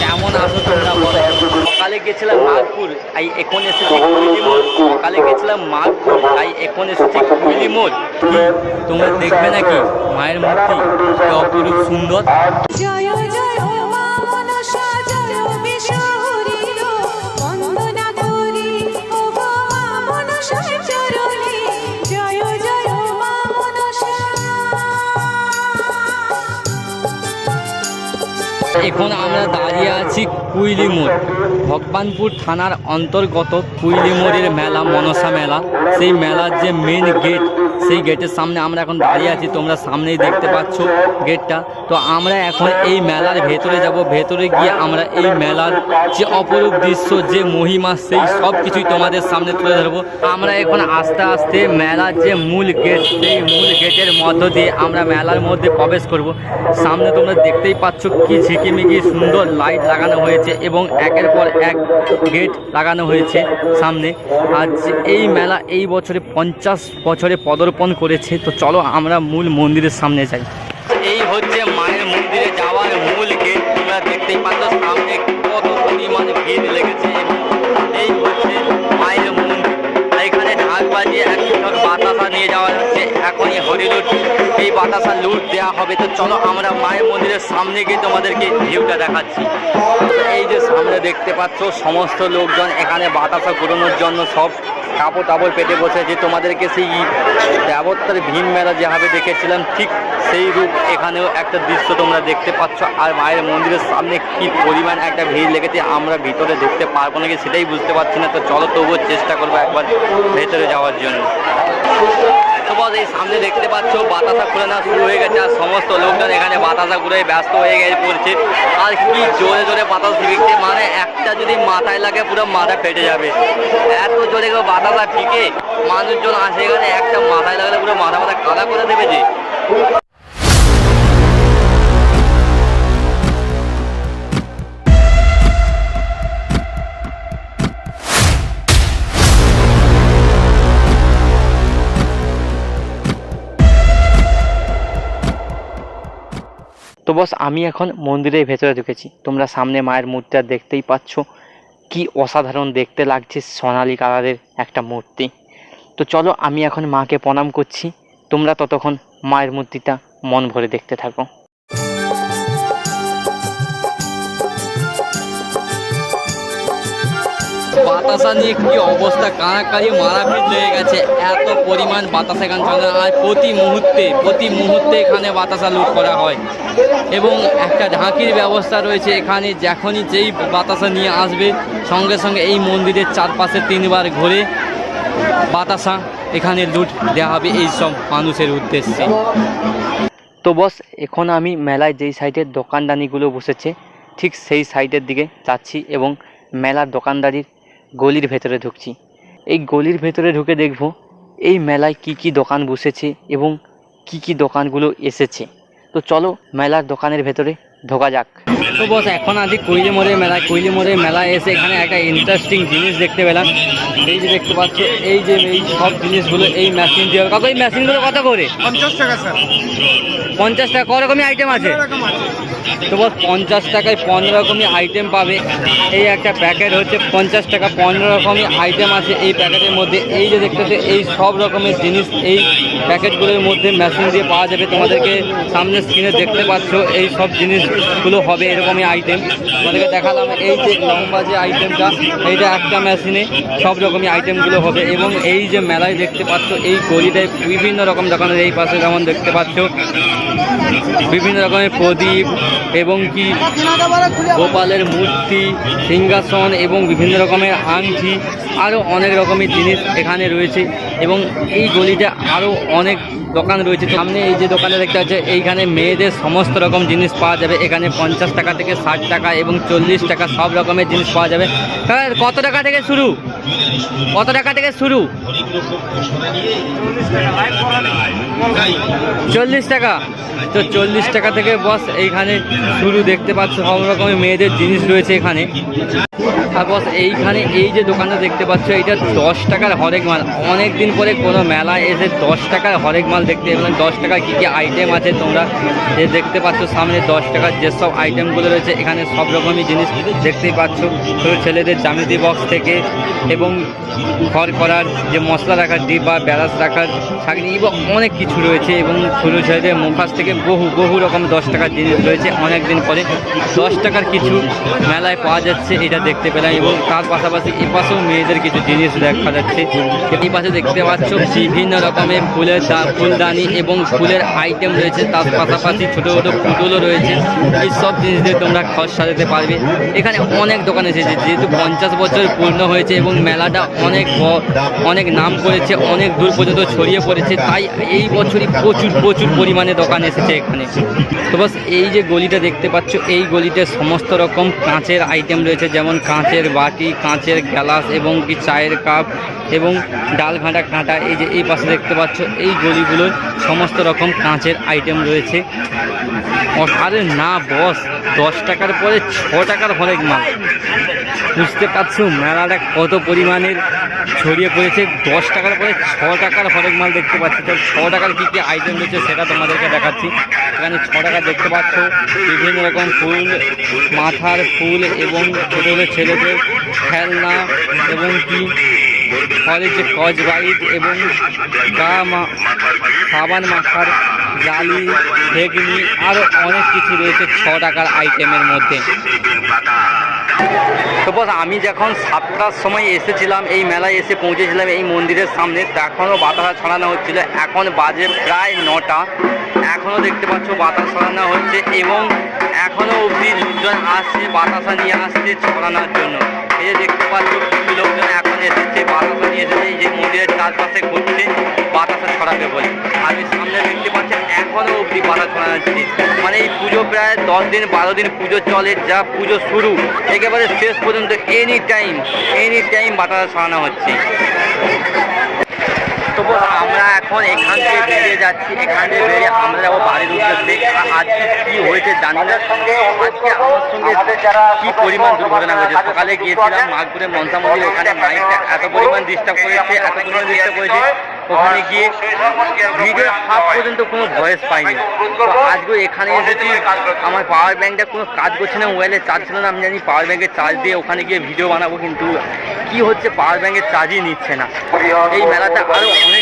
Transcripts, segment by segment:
কেমন আসো তোমরা সকালে গেছিলাম এখন এসেছি সকালে গেছিলাম এখন এসেছি তোমরা দেখবে নাকি, মায়ের মূর্তি অপরূপ সুন্দর। এখন আমরা দাঁড়িয়ে আছি কুইলি মোড়। ভগবানপুর থানার অন্তর্গত কুইলি মোড়ের মেলা, মনসা মেলা। সেই মেলার যে মেন গেট সেই গেটের সামনে আমরা এখন দাঁড়িয়ে আছি। তোমরা সামনেই দেখতে পাচ্ছ গেটটা তো আমরা এখন এই মেলার ভেতরে যাব। ভেতরে গিয়ে আমরা এই মেলার যে অপরূপ দৃশ্য, যে মহিমা, সেই সব কিছুই তোমাদের সামনে তুলে ধরবো। আমরা এখন আস্তে আস্তে মেলার যে মূল গেট সেই মূল গেটের মধ্য দিয়ে আমরা মেলার মধ্যে প্রবেশ করব। সামনে তোমরা দেখতেই পাচ্ছ কি ঝিকিমিকি সুন্দর লাইট লাগানো হয়েছে এবং একের পর এক গেট লাগানো হয়েছে সামনে। আর এই মেলা এই বছরে পঞ্চাশ বছরে পদর্পণ করেছে। তো চলো আমরা মূল মন্দিরের সামনে যাই। এই হচ্ছে বাতাসা লুট দেওয়া হবে, তো চলো আমরা মায়ের মন্দিরের সামনে গিয়ে তোমাদেরকে ভিউটা দেখাচ্ছি। এই যে সামনে দেখতে পাচ্ছ, সমস্ত লোকজন এখানে বাতাসা ঘুরানোর জন্য সব কাপড় টাপড় পেটে বসেছে। তোমাদেরকে সেই দেবত্তার ভিন মেলা যেভাবে দেখেছিলাম, ঠিক সেই রূপ এখানেও একটা দৃশ্য তোমরা দেখতে পাচ্ছ। আর মায়ের মন্দিরের সামনে কি পরিমাণ একটা ভিড় লেগেছে, আমরা ভিতরে ঢুকতে পারব নাকি সেটাই বুঝতে পারছি না। তো চলো তবুও চেষ্টা করব একবার ভেতরে যাওয়ার জন্য। বস এই সামনে দেখতে পাচ্ছ, বাতাসা খুলে না শুরু হয়ে গেছে। আর সমস্ত লোকজন এখানে বাতাসা ঘুরে ব্যস্ত হয়ে গেছে পড়ছে। আর কি জোরে জোরে বাতাস ফিরছে মানে একটা যদি মাথায় লাগে পুরো মাথা ফেটে যাবে। এত জোরে বাতাসা ফিকে, মানুষজন আসে এখানে, একটা মাথায় লাগলে পুরো মাথা মাথা কাদা করে দেবে যে। বস, আমি এখন মন্দিরের ভেতরে ঢুকেছি। তোমরা সামনে মায়ের মূর্তিটা দেখতেই পাচ্ছ কি অসাধারণ দেখতে লাগছে সোনালি কালারের একটা মূর্তি। তো চলো, আমি এখন মাকে প্রণাম করছি। তোমরা ততক্ষণ মায়ের মূর্তিটা মন ভরে দেখতে থাকো। বাতাসা নিয়ে কি অবস্থা? কানাকারি মারাপিট লেগে গেছে। এত পরিমাণ বাতাস চলে আর প্রতি মুহূর্তে প্রতি মুহূর্তে এখানে বাতাসা লুট করা হয়। এবং একটা ঢাকির ব্যবস্থা রয়েছে এখানে, যখনই যেই বাতাসা নিয়ে আসবে, সঙ্গে সঙ্গে এই মন্দিরের চারপাশে তিনবার ঘুরে বাতাসা এখানে লুট দেওয়া হবে এই সব মানুষের উদ্দেশ্যে। তো বস, এখন আমি মেলায় যেই সাইডের দোকানদানিগুলো বসেছে, ঠিক সেই সাইডের দিকে যাচ্ছি এবং মেলার দোকানদারির গলির ভেতরে ঢুকছি। এই গলির ভেতরে ঢুকে দেখব, এই মেলায় কি কি দোকান বসেছে এবং কি কি দোকানগুলো এসেছে। তো চলো মেলার দোকানের ভেতরে। ঢোকা যাক। তো বস এখন আছি কৈলি মোড়ের মেলায়। কৈলি মোড়ের মেলায় এসে এখানে একটা ইন্টারেস্টিং জিনিস দেখতে পেলাম। এই যে দেখতে পাচ্ছ এই যে এই সব জিনিসগুলো এই মেশিন দিয়ে কাকু এই মেশিনগুলো কত করে পঞ্চাশ টাকা স্যার। পঞ্চাশ টাকা ক রকমের আইটেম আছে? তো বস পঞ্চাশ টাকায় পনেরো রকমই আইটেম পাবে। এই একটা প্যাকেট হচ্ছে পঞ্চাশ টাকা পনেরো রকমই আইটেম আছে এই প্যাকেটের মধ্যে। এই যে দেখতেছে এই সব রকমের জিনিস এই প্যাকেটগুলোর মধ্যে মেশিন দিয়ে পাওয়া যাবে। তোমাদেরকে সামনে স্ক্রিনে দেখতে পাচ্ছ এই সব জিনিসগুলো হবে এরকমই আইটেম তোমাদেরকে দেখালাম এই যে লম্বা যে আইটেমটা এইটা একটা মেশিনে সব রকমই আইটেমগুলো হবে এবং এই যে মেলায় দেখতে পাচ্ছ, এই গলিটায় বিভিন্ন রকম দোকানের এই পাশে যেমন দেখতে পাচ্ছ, বিভিন্ন রকমের প্রদীপ এবং কি গোপালের মূর্তি, সিংহাসন এবং বিভিন্ন রকমের আংটি আরও অনেক রকমের জিনিস এখানে রয়েছে এবং এই গলিটা আরও অনেক দোকান রয়েছে। সামনে এই যে দোকানে দেখতে পাচ্ছে, এইখানে মেয়েদের সমস্ত রকম জিনিস পাওয়া যাবে। এখানে পঞ্চাশ টাকা থেকে ষাট টাকা এবং চল্লিশ টাকা সব রকমের জিনিস পাওয়া যাবে। কত টাকা থেকে শুরু? কত টাকা থেকে শুরু? চল্লিশ টাকা। তো চল্লিশ টাকা থেকে বস, এইখানে শুরু দেখতে পাচ্ছ। সব রকমের মেয়েদের জিনিস রয়েছে এখানে। আর বস, এইখানে এই যে দোকানটা দেখতে পাচ্ছ, এটা দশ টাকার হরেক মাল। অনেক দিন পরে কোনো মেলায় এসে দশ টাকার হরেক মাল দেখতে এবং দশ টাকার কী কী আইটেম আছে তোমরা যে দেখতে পাচ্ছ? সামনে দশ টাকার যেসব আইটেমগুলো রয়েছে, এখানে সব রকমই জিনিস দেখতেই পাচ্ছ। ছোটো ছেলেদের জামিতি বক্স থেকে এবং ঘর করার যে মশলা রাখার ডিব্বা ব্যারাস রাখার ছাগনি এবং অনেক কিছু রয়েছে এবং ছোটো ছেলেদের মুখাস থেকে বহু বহু রকম দশ টাকার জিনিস রয়েছে। অনেক দিন পরে দশ টাকার কিছু মেলায় পাওয়া যাচ্ছে, এটা দেখতে পেলাম। এবং তার পাশাপাশি এ পাশেও মেয়েদের কিছু জিনিস দেখা যাচ্ছে। এই পাশে দেখতে পাচ্ছ বিভিন্ন রকমের ফুলের ফুলদানি এবং ফুলের আইটেম রয়েছে। তার পাশাপাশি ছোটো ছোটো পুতুলও রয়েছে। এই সব জিনিস দিয়ে তোমরা ঘর সাজাতে পারবে। এখানে অনেক দোকান এসেছে যেহেতু পঞ্চাশ বছর পূর্ণ হয়েছে এবং মেলাটা অনেক অনেক নাম করেছে, অনেক দূর পর্যন্ত ছড়িয়ে পড়েছে, তাই এই বছরই প্রচুর প্রচুর পরিমাণে দোকান এসেছে এখানে। তো বাস, এই যে গলিটা দেখতে পাচ্ছ, এই গলিতে সমস্ত রকম কাঁচের আইটেম রয়েছে, যেমন কাঁচের বাটি, কাঁচের গ্লাস এবং কি চায়ের কাপ এবং ডাল ঘাঁটা কাঁটা, এই যে এই পাশে দেখতে পাচ্ছ, এই গলিগুলোর সমস্ত রকম কাঁচের আইটেম রয়েছে। আরে না, বস। দশ টাকার পরে ছ টাকার হরেক মাল। বুঝতে পারছ? মেলাটা কত পরিমাণের ছড়িয়ে পড়েছে। দশ টাকার পরে ছ টাকার হরেক মাল দেখতে পাচ্ছি। তো ছ টাকার কী কী আইটেম রয়েছে সেটা তোমাদেরকে দেখাচ্ছি। এখানে ছ টাকা দেখতে পাচ্ছ। বিভিন্ন রকম ফুল, মাথার ফুল এবং ছোটো ছোটো ছেলেদের খেলনা এবং কি? ফলের যে কচ বাইট এবং গা মা, সাবান মাখার জালি বেগনি আরও অনেক কিছু রয়েছে ছ টাকার আইটেমের মধ্যে। তো বস, আমি যখন সাতটার সময় এসেছিলাম, এই মেলায় এসে পৌঁছেছিলাম এই মন্দিরের সামনে তখনও বাতাসা ছড়ানো হচ্ছিল। এখন বাজে প্রায় নটা। এখনও দেখতে পাচ্ছ বাতাস ছড়ানো হচ্ছে এবং এখনও অবধি লোকজন আসছে, বাতাসা নিয়ে আসছে ছড়ানোর জন্য। এই যে দেখতে পাচ্ছ লোকজন এসেছে বাতাসা নিয়ে এসেছে এই যে মন্দিরের চারপাশে ঘুরছে বাতাসা ছড়াবে বলে। আমি সামনে দেখতে পাচ্ছি এখনও অবধি বাতাস ছড়া যাচ্ছে। মানে এই পুজো প্রায় দশ দিন, বারো দিন পুজো চলে, যা পুজো শুরু, একেবারে শেষ পর্যন্ত এনি টাইম এনি টাইম বাতাসা ছড়ানো হচ্ছে। তবু আমরা এখন এখান থেকে বেরিয়ে যাচ্ছি, এখান থেকে বেরিয়ে আমরা যাব বাড়ির উদ্দেশ্যে। আজকে কি হয়েছে জানি না আজকে আমার সঙ্গে কি পরিমাণ দুর্ঘটনা হয়েছে সকালে গিয়েছিলাম মাঘপুরে মনসা মন্দির, এখানে মাইকটা এত পরিমাণ ডিস্টার্ব করেছে, এত পরিমাণ ডিস্টার্ব করেছে। ওখানে গিয়ে ভিডিও হাফ পর্যন্ত কোনো ভয়েস পাইনি। তো আজকে এখানে এসেছি। আমার পাওয়ার ব্যাঙ্কটা কোনো কাজ করছে না মোবাইলে চার্জ ছিল না আমি জানি পাওয়ার ব্যাঙ্কের চার্জ দিয়ে ওখানে গিয়ে ভিডিও বানাবো কিন্তু কি হচ্ছে পাওয়ার ব্যাঙ্কের চার্জই নিচ্ছে না। এই মেলাটা আরও অনেক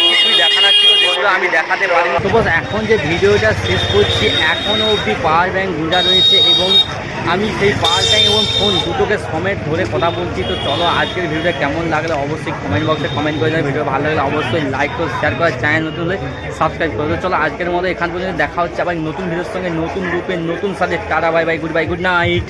যেগুলো আমি দেখাতে তো বস এখন যে ভিডিওটা শেষ করছি এখনও অবধি পাওয়ার ব্যাংক গুঁজা রয়েছে এবং আমি সেই পাওয়ার ব্যাংক এবং ফোন দুটোকে সমেত ধরে কথা বলছি। তো চলো আজকের ভিডিওটা কেমন লাগলে অবশ্যই কমেন্ট বক্সে কমেন্ট করে দেবে ভিডিও ভালো লাগলে অবশ্যই লাইক করে শেয়ার করে চ্যানেল নতুন হলে সাবস্ক্রাইব করে। চলো আজকের মতো এখান পর্যন্ত দেখা হচ্ছে আবার নতুন ভিডিওর সঙ্গে নতুন রূপে, নতুন subject tata bye bye good bye good night